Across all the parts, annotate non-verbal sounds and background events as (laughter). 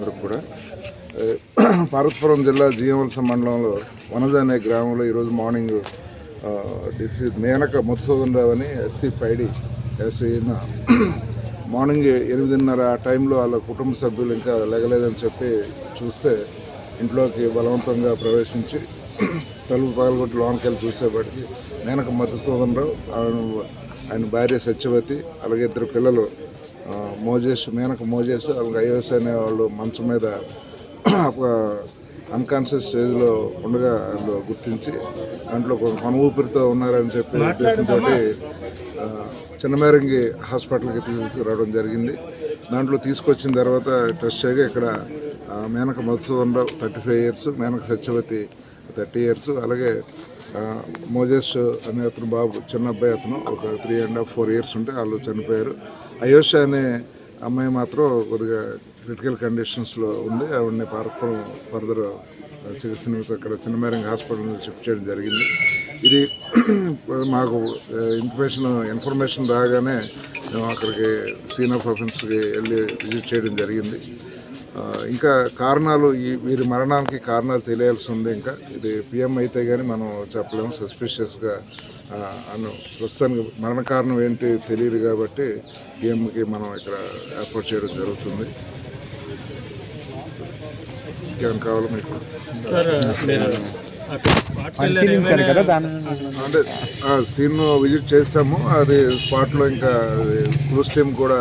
అందరూ కూడా. ఏ, (clears throat) పార్వతీపురం జిల్లా జీవవలస మండలంలో వనజ అనే గ్రామంలో ఈరోజు మార్నింగ్ డిసి మేనక మధుసూదన్ రావు అని ఎస్సీ పైడి ఎస్సీ ఈయన (clears throat) మార్నింగ్ ఎనిమిదిన్నర ఆ టైంలో వాళ్ళ కుటుంబ సభ్యులు ఇంకా లెగలేదని చెప్పి చూస్తే ఇంట్లోకి బలవంతంగా ప్రవేశించి (clears throat) తలుపు పగలగొట్టి లోనికి వెళ్ళి చూసేపటికి మేనక మధుసూదన్ రావు ఆయన ఆయన భార్య సత్యవతి అలాగే ఇద్దరు పిల్లలు ఆ, మోజేష్ మేనక మోజేష్ అలాగే ఐఎస్ అనే వాళ్ళు మంచం మీద (clears throat) అన్కాన్షియస్ స్టేజ్లో ఉండగా వాళ్ళు గుర్తించి దాంట్లో కొంత కొన ఊపిరితో ఉన్నారని చెప్పి ఉద్దేశంతో చిన్నమేరంగి హాస్పిటల్కి తీసుకురావడం జరిగింది. దాంట్లో తీసుకొచ్చిన తర్వాత టెస్ట్ చేయగా ఇక్కడ Menaka Madhusudan Rao thirty five years Menaka Satyavathi thirty years. అలాగే మోజెస్ అనే అతను బాబు చిన్న అబ్బాయి అతను ఒక three and half four years ఉంటే వాళ్ళు చనిపోయారు. అయోష అనే అమ్మాయి మాత్రం కొద్దిగా క్రిటికల్ కండిషన్స్లో ఉంది. ఆవిడని పార్పురం ఫర్దర్ చికిత్స నిమిత్తం ఇక్కడ చిన్నమేరంగ హాస్పిటల్ నుంచి షిఫ్ట్ చేయడం జరిగింది. ఇది (clears throat) మాకు ఇన్ఫర్మేషన్ ఇన్ఫర్మేషన్ రాగానే మేము అక్కడికి సీన్ ఆఫ్ ఆఫెన్స్కి వెళ్ళి విజిట్ చేయడం జరిగింది. ఇంకా కారణాలు ఈ వీరి మరణానికి కారణాలు తెలియాల్సి ఉంది ఇంకా. ఇది పిఎం అయితే కానీ మనం చెప్పలేము సస్పిషియస్గా అను ప్రస్తుతానికి మరణ కారణం ఏంటి తెలియదు కాబట్టి పిఎంకి మనం ఇక్కడ ఏర్పాటు చేయడం జరుగుతుంది. ఇంకేమైనా కావాలా మీకు? అంటే ఆ సీన్ విజిట్ చేసాము అది స్పాట్లో ఇంకా క్రూస్ టీమ్ కూడా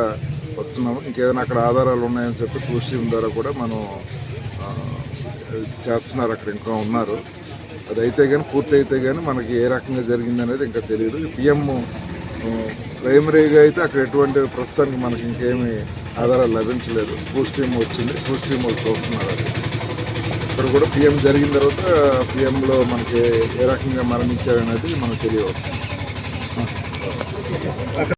వస్తున్నాము. ఇంకేదైనా అక్కడ ఆధారాలు ఉన్నాయని చెప్పి క్రూస్ టీమ్ ద్వారా కూడా మనం చేస్తున్నారు అక్కడ ఇంకా ఉన్నారు. అది అయితే కానీ పూర్తి అయితే కానీ మనకి ఏ రకంగా జరిగింది అనేది ఇంకా తెలియదు. పిఎం ప్రైమరీగా అయితే అక్కడ ఎటువంటి ప్రస్తుతానికి మనకి ఇంకేమి ఆధారాలు లభించలేదు. క్రూస్ టీమ్ వచ్చింది. క్రూస్ టీమ్ వాళ్ళు చూస్తున్నారు అది. ఇక్కడ కూడా పిఎం జరిగిన తర్వాత పిఎంలో మనకి ఏ రకంగా మరణించారనేది మనకు తెలియవస్తుంది.